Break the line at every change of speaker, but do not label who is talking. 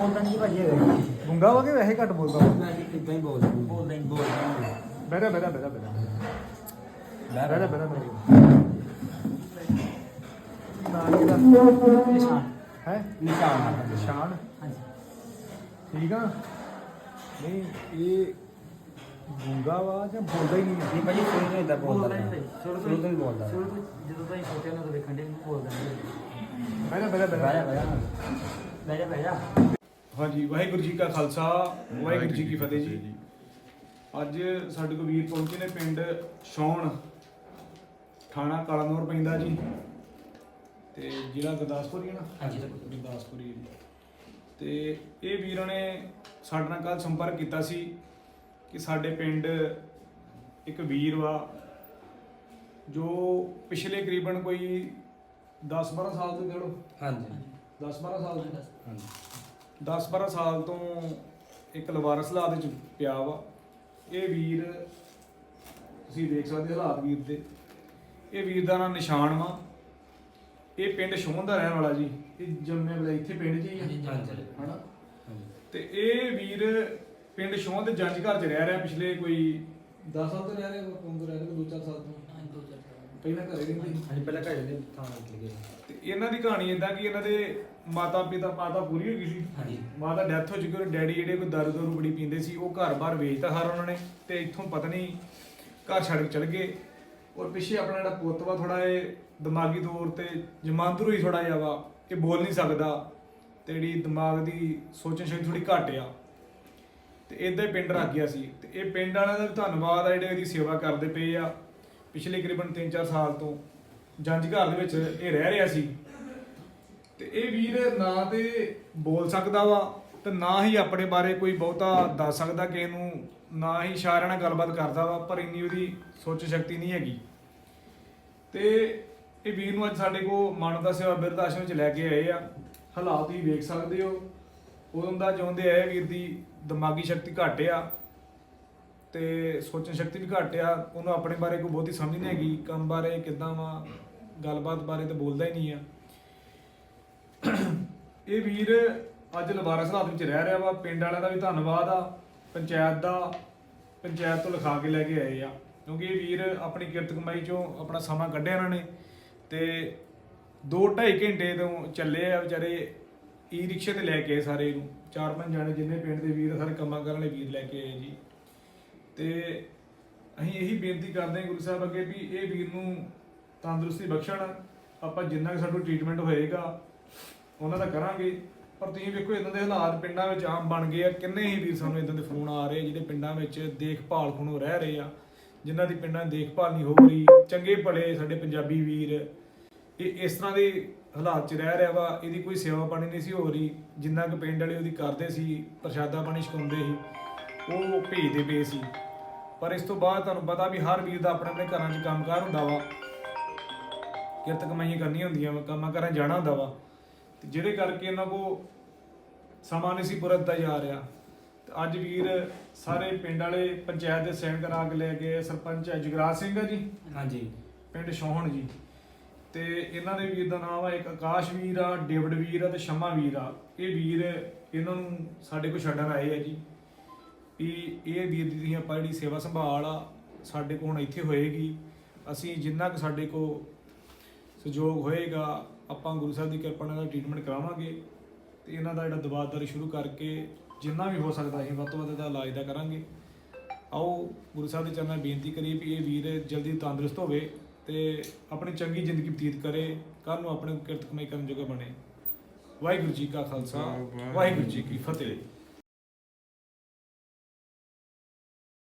ਬੋਲਦਾ ਨਹੀਂ ਭਾਜੀ ਹੈਗਾ।
ਗੁੰਗਾ ਵਾ ਕਿ ਵੈਸੇ ਘੱਟ ਬੋਲਦਾ? ਵਾ?
ਮੈਂ ਕਿੱਦਾਂ ਹੀ ਬੋਲਦਾ। ਬੋਲਦਾ ਹੀ ਬੋਲਦਾ ਹੀ
ਬਹਿ ਜਾ ਬਹਿ ਜਾ ਬਹਿ ਜਾ ਬਹਿ ਜਾ।
ਬਹਿ
ਬਹਿ ਜਾ ਬਹਿ ਜਾ। ਬਹਿ ਜਾ। ਨਾ ਕਿਹਦਾ
ਨਿਸ਼ਾਨ।
ਹੈ?
ਨਿਸ਼ਾਨ।
ਨਿਸ਼ਾਨ?
ਹਾਂਜੀ।
ਠੀਕ ਆ? ਨਹੀਂ ਇਹ ਗੁੰਗਾ ਵਾ ਜਾਂ ਬੋਲਦਾ ਹੀ ਨਹੀਂ ਆ
ਨਹੀਂ ਭਾਜੀ ਸ਼ੁਰੂ ਤੋਂ ਇਦਾਂ ਬੋਲਦਾ
ਬੋਲਦਾ
ਰਿਹਾ।
ਨਹੀਂ
ਸ਼ੁਰੂ ਤੋਂ ਹੀ ਬੋਲਦਾ।
ਸ਼ੁਰੂ ਤੋਂ ਜਦੋਂ ਤੋਂ ਹੀ ਛੋਟੇ ਹੁੰਦੇ ਤੋਂ ਵੇਖਣ ਦੇ ਬੋਲਦਾ ਨਹੀਂ
ਬਹਿ ਜਾ ਬਹਿ ਜਾ ਬਹਿ
ਬਹਿ ਜਾ
ਜਾ
ਬਹਿ ਜਾ। ਬਹਿ ਜਾ ਬਹਿ ਜਾ।
ਹਾਂਜੀ ਵਾਹਿਗੁਰੂ ਜੀ ਕਾ ਖਾਲਸਾ ਵਾਹਿਗੁਰੂ ਜੀ ਕੀ ਫਤਿਹ ਜੀ। ਅੱਜ ਸਾਡੇ ਕੋਲ ਵੀਰ ਪਹੁੰਚੇ ਨੇ ਪਿੰਡ ਸ਼ੌਣ। ਥਾਣਾ ਕਾਲਾਨੌਰ ਪੈਂਦਾ ਜੀ। ਤੇ ਜ਼ਿਲ੍ਹਾ ਗੁਰਦਾਸਪੁਰ ਹੀ ਹੈ ਨਾ?
ਹਾਂਜੀ।
ਗੁਰਦਾਸਪੁਰ ਹੀ ਹੈ ਜੀ। ਤੇ ਇਹ ਵੀਰਾਂ ਨੇ ਸਾਡੇ ਨਾਲ ਕੱਲ ਸੰਪਰਕ ਕੀਤਾ ਸੀ ਕਿ ਸਾਡੇ ਪਿੰਡ ਇੱਕ ਵੀਰ ਵਾ ਜੋ ਪਿਛਲੇ ਕਰੀਬਨ ਕੋਈ 10-12 ਸਾਲ ਤੋਂ ਕਹਿ ਲਓ।
ਹਾਂਜੀ।
10-12 ਸਾਲ ਤੋਂ।
ਹਾਂਜੀ।
10-12 ਸਾਲ ਤੋਂ ਇੱਕ ਲਵਾਰਸ ਹਾਲਾਤ ਵਿੱਚ ਪਿਆ ਵਾ। ਇਹ ਵੀਰ ਤੁਸੀਂ ਦੇਖ ਸਕਦੇ ਹਾਲਾਤ ਵੀਰ ਦੇ। ਇਹ ਵੀਰ ਦਾ ਨਾਮ ਨਿਸ਼ਾਨ ਵਾ। ਇਹ ਪਿੰਡ ਸ਼ੋਹਨ ਦਾ ਰਹਿਣ ਵਾਲਾ ਜੀ। ਇਹ ਜੰਮੇ ਵਾਲਾ ਇੱਥੇ ਪਿੰਡ
ਹਾਂਜੀ
ਹਨਾ? ਤੇ ਇਹ ਵੀਰ ਪਿੰਡ ਸ਼ੋਹਨ ਦੇ ਜੰਜ ਘਰ 'ਚ ਰਹਿ ਰਿਹਾ ਪਿਛਲੇ ਕੋਈ 10 ਸਾਲ ਤੋਂ ਰਹਿ ਰਿਹਾ ਕੋਲ ਰਹਿ ਰਿਹਾ 2-4 ਸਾਲ ਤੋਂ। ਪਹਿਲਾਂ ਘਰੇ ਰਹਿੰਦੇ ਸੀ।
ਹਾਂਜੀ ਪਹਿਲਾਂ ਘਰੇ ਦੇ ਥਾਂ ਨਿਕਲ ਗਏ।
ਤੇ ਇਹਨਾਂ ਦੀ ਕਹਾਣੀ ਇਦਾਂ ਕਿ ਇਹਨਾਂ ਦੇ ਮਾਤਾ ਪਿਤਾ ਮਾਤਾ ਪੂਰੀ ਹੋ ਗਈ ਸੀ।
ਹਾਂਜੀ।
ਮਾਂ ਦਾ ਡੈਥ ਹੋ ਚੁੱਕੀ ਉਹ ਡੈਡੀ ਜਿਹੜੇ ਕੋਈ ਦਾਰੂ ਦਾਰੂ ਬੜੀ ਪੀਂਦੇ ਸੀ ਉਹ ਘਰ-ਬਾਰ ਵੇਚਤਾ ਸਾਰਾ ਉਹਨਾਂ ਨੇ ਤੇ ਇੱਥੋਂ ਪਤਾ ਨਹੀਂ ਘਰ ਛੱਡ ਕੇ ਚਲ ਗਏ। ਔਰ ਪਿੱਛੇ ਆਪਣਾ ਜਿਹੜਾ ਪੁੱਤ ਵਾ ਥੋੜਾ ਇਹ ਦਿਮਾਗੀ ਤੌਰ ਤੇ ਜਮਾਂਦਰੂ ਹੀ ਥੋੜਾ ਜਿਹਾ ਵਾ ਇਹ ਬੋਲ ਨਹੀਂ ਸਕਦਾ ਤੇ ਜਿਹੜੀ ਦਿਮਾਗ ਦੀ ਸੋਚਣ ਸ਼ਕਤੀ ਥੋੜੀ ਘੱਟ ਆ। ਤੇ ਇਦਾਂ ਹੀ ਪਿੰਡ ਰੱਖ ਗਿਆ ਸੀ। ਤੇ ਇਹ ਪਿੰਡ ਵਾਲਿਆਂ ਦਾ ਵੀ ਧੰਨਵਾਦ ਆ ਜਿਹੜੇ ਇਹਦੀ ਸੇਵਾ ਕਰਦੇ ਪਏ ਆ। ਪਿਛਲੇ ਕਰੀਬਨ 3-4 ਸਾਲ ਤੋਂ ਜੰਜ ਘਰ ਦੇ ਵਿੱਚ ਇਹ ਰਹਿ ਰਿਹਾ ਸੀ। ਤੇ ਇਹ ਵੀਰ ਨਾ ਤੇ ਬੋਲ ਸਕਦਾ ਵਾ ਤੇ ਨਾ ਹੀ ਆਪਣੇ ਬਾਰੇ ਕੋਈ ਬਹੁਤਾ ਦੱਸ ਸਕਦਾ ਕਿ ਇਹਨੂੰ ਨਾ ਹੀ ਇਸ਼ਾਰਿਆਂ ਨਾਲ ਗੱਲਬਾਤ ਕਰਦਾ ਵਾ, ਪਰ ਇੰਨੀ ਉਹਦੀ ਸੋਚ ਸ਼ਕਤੀ ਨਹੀਂ ਹੈਗੀ। ਤੇ ਇਹ ਵੀਰ ਨੂੰ ਅੱਜ ਸਾਡੇ ਕੋ ਮਾਨਵਤਾ ਸੇਵਾ ਬਿਰਧ ਆਸ਼ਰਮ ਚ ਲੈ ਕੇ ਆਏ ਆ। ਹਾਲਾਤ ਹੀ ਵੇਖ ਸਕਦੇ ਹੋ। ਉਦੋਂ ਦਾ ਚਾਹੁੰਦੇ ਆਏ ਵੀਰ ਦੀ ਦਿਮਾਗੀ ਸ਼ਕਤੀ ਘੱਟ ਆ। ਤੇ ਸੋਚਣ ਸ਼ਕਤੀ ਵੀ ਘੱਟ ਆ ਉਹਨੂੰ ਆਪਣੇ ਬਾਰੇ ਕੋਈ ਬਹੁਤੀ ਸਮਝ ਨਹੀਂ ਹੈਗੀ ਕੰਮ ਬਾਰੇ ਕਿੱਦਾਂ ਵਾ ਗੱਲਬਾਤ ਬਾਰੇ ਤਾਂ ਬੋਲਦਾ ਹੀ ਨਹੀਂ ਆ। ਇਹ ਵੀਰ ਅੱਜ ਲਵਾਰਸ ਹਾਲਾਤ ਵਿੱਚ ਰਹਿ ਰਿਹਾ ਵਾ ਪਿੰਡ ਵਾਲਿਆਂ ਦਾ ਵੀ ਧੰਨਵਾਦ ਆ ਪੰਚਾਇਤ ਦਾ ਪੰਚਾਇਤ ਤੋਂ ਲਿਖਾ ਕੇ ਲੈ ਕੇ ਆਏ ਆ। ਕਿਉਂਕਿ ਇਹ ਵੀਰ ਆਪਣੀ ਕਿਰਤ ਕਮਾਈ ਚੋਂ ਆਪਣਾ ਸਮਾਂ ਕੱਢਿਆ ਇਹਨਾਂ ਨੇ ਤੇ 2.5 ਘੰਟੇ ਤੋਂ ਚੱਲੇ ਆ ਵਿਚਾਰੇ ਈ ਰਿਕਸ਼ੇ ਤੇ ਲੈ ਕੇ ਆਏ ਸਾਰੇ ਨੂੰ। ਚਾਰ ਪੰਜ ਜਾਣੇ ਜਿੰਨੇ ਪਿੰਡ ਦੇ ਵੀਰ ਆ, ਸਾਰੇ ਕੰਮਾਂ ਕਰਨ ਵਾਲੇ ਵੀਰ ਲੈ ਕੇ ਆਏ ਜੀ। ਤੇ ਅਸੀਂ ਇਹੀ ਬੇਨਤੀ ਕਰਦੇ ਹਾਂ ਗੁਰੂ ਸਾਹਿਬ ਅੱਗੇ ਵੀ ਇਹ ਵੀਰ ਨੂੰ ਤੰਦਰੁਸਤੀ ਬਖਸ਼ਣ। ਆਪਾਂ ਜਿੰਨਾ ਕਿ ਸਾਡਾ ਟ੍ਰੀਟਮੈਂਟ ਹੋਏਗਾ, ਉਹਨਾਂ ਦਾ ਕਰਾਂਗੇ। ਪਰ ਤੁਸੀਂ ਵੇਖੋ ਇਦਾਂ ਦੇ ਹਾਲਾਤ ਪਿੰਡਾਂ ਵਿੱਚ ਆਮ ਬਣ ਗਏ ਆ। ਕਿੰਨੇ ਹੀ ਵੀਰ ਸਾਨੂੰ ਇਦਾਂ ਦੇ ਫੋਨ ਆ ਰਹੇ ਜਿਹੜੇ ਪਿੰਡਾਂ ਵਿੱਚ ਦੇਖਭਾਲ ਖੁਣੋਂ ਰਹਿ ਰਹੇ ਆ, ਜਿਨ੍ਹਾਂ ਦੀ ਪਿੰਡਾਂ ਦੀ ਦੇਖਭਾਲ ਨਹੀਂ ਹੋ ਰਹੀ। ਚੰਗੇ ਭਲੇ ਸਾਡੇ ਪੰਜਾਬੀ ਵੀਰ, ਇਹ ਇਸ ਤਰ੍ਹਾਂ ਦੇ ਹਾਲਾਤ 'ਚ ਰਹਿ ਰਿਹਾ ਵਾ। ਇਹਦੀ ਕੋਈ ਸੇਵਾ ਪਾਣੀ ਨਹੀਂ ਸੀ ਹੋ ਰਹੀ। ਜਿੰਨਾ ਕਿ ਪਿੰਡ ਵਾਲੇ ਉਹਦੀ ਕਰਦੇ ਸੀ ਪ੍ਰਸ਼ਾਦਾ ਪਾਣੀ ਛਕਾਉਂਦੇ ਸੀ। ਉਹ ਭੇਜਦੇ ਪਏ ਸੀ। ਪਰ ਇਸ ਤੋਂ ਬਾਅਦ ਤੁਹਾਨੂੰ ਪਤਾ ਵੀ ਹਰ ਵੀਰ ਦਾ ਆਪਣੇ ਆਪਣੇ ਘਰਾਂ 'ਚ ਕੰਮਕਾਰ ਹੁੰਦਾ ਵਾ। ਕਿਰਤ ਕਮਾਈਆਂ ਕਰਨੀਆਂ ਹੁੰਦੀਆਂ ਵਾ ਕੰਮਾਂ ਕਰਾਂ ਜਾਣਾ ਹੁੰਦਾ ਵਾ। ਤੇ ਜਿਹਦੇ ਕਰਕੇ ਇਹਨਾਂ ਕੋ ਸਮਾਂ ਨਹੀਂ ਸੀ ਪੂਰਾ ਦਿੱਤਾ ਜਾ ਰਿਹਾ। ਤੇ ਅੱਜ ਵੀਰ ਸਾਰੇ ਪਿੰਡ ਵਾਲੇ ਪੰਚਾਇਤ ਦੇ ਸੈਨ ਕਰਾ ਕੇ ਲੈ ਗਏ ਸਰਪੰਚ ਹੈ ਜਗਰਾਜ ਸਿੰਘ ਆ ਜੀ।
ਹਾਂਜੀ।
ਪਿੰਡ ਸ਼ੋਹਣ ਜੀ। ਤੇ ਇਹਨਾਂ ਦੇ ਵੀਰ ਦਾ ਨਾਮ ਆ ਇੱਕ ਆਕਾਸ਼ ਵੀਰ ਆ ਡੇਵਿਡ ਵੀਰ ਆ ਤੇ ਸ਼ਮਾ ਵੀਰ ਆ। ਇਹ ਵੀਰ ਇਹਨਾਂ ਨੂੰ ਸਾਡੇ ਕੋਲ ਛੱਡਣ ਆਏ ਆ ਜੀ। ਵੀ ਇਹ ਵੀਰ ਦੀ ਆਪਾਂ ਜਿਹੜੀ ਸੇਵਾ ਸੰਭਾਲ ਆ ਸਾਡੇ ਕੋਲ ਹੁਣ ਇੱਥੇ ਹੋਏਗੀ। ਅਸੀਂ ਜਿੰਨਾ ਕੁ ਸਾਡੇ ਕੋਲ ਸਹਿਯੋਗ ਹੋਏਗਾ ਆਪਾਂ ਗੁਰੂ ਸਾਹਿਬ ਦੀ ਕਿਰਪਾ ਨਾਲ ਟ੍ਰੀਟਮੈਂਟ ਕਰਾਵਾਂਗੇ ਤੇ ਇਹਨਾਂ ਦਾ ਜਿਹੜਾ ਦਵਾਦਾਰੀ ਸ਼ੁਰੂ ਕਰਕੇ ਜਿੰਨਾ ਵੀ ਹੋ ਸਕਦਾ ਅਸੀਂ ਵੱਧ ਤੋਂ ਵੱਧ ਦਾ ਇਲਾਜ ਦਾ ਕਰਾਂਗੇ। ਆਓ ਗੁਰੂ ਸਾਹਿਬ ਦੇ ਚਰਨਾਂ ਬੇਨਤੀ ਕਰੀਏ ਵੀ ਇਹ ਵੀਰ ਜਲਦੀ ਤੰਦਰੁਸਤ ਹੋਵੇ ਤੇ ਆਪਣੀ ਚੰਗੀ ਜ਼ਿੰਦਗੀ ਬਤੀਤ ਕਰੇ ਕੱਲ ਨੂੰ ਆਪਣੇ ਕਿਰਤ ਕਮਾਈ ਕਰਨ ਜੋਗਾ ਬਣੇ। ਵਾਹਿਗੁਰੂ ਜੀ ਕਾ ਖਾਲਸਾ ਵਾਹਿਗੁਰੂ ਜੀ ਕੀ ਫਤਿਹ।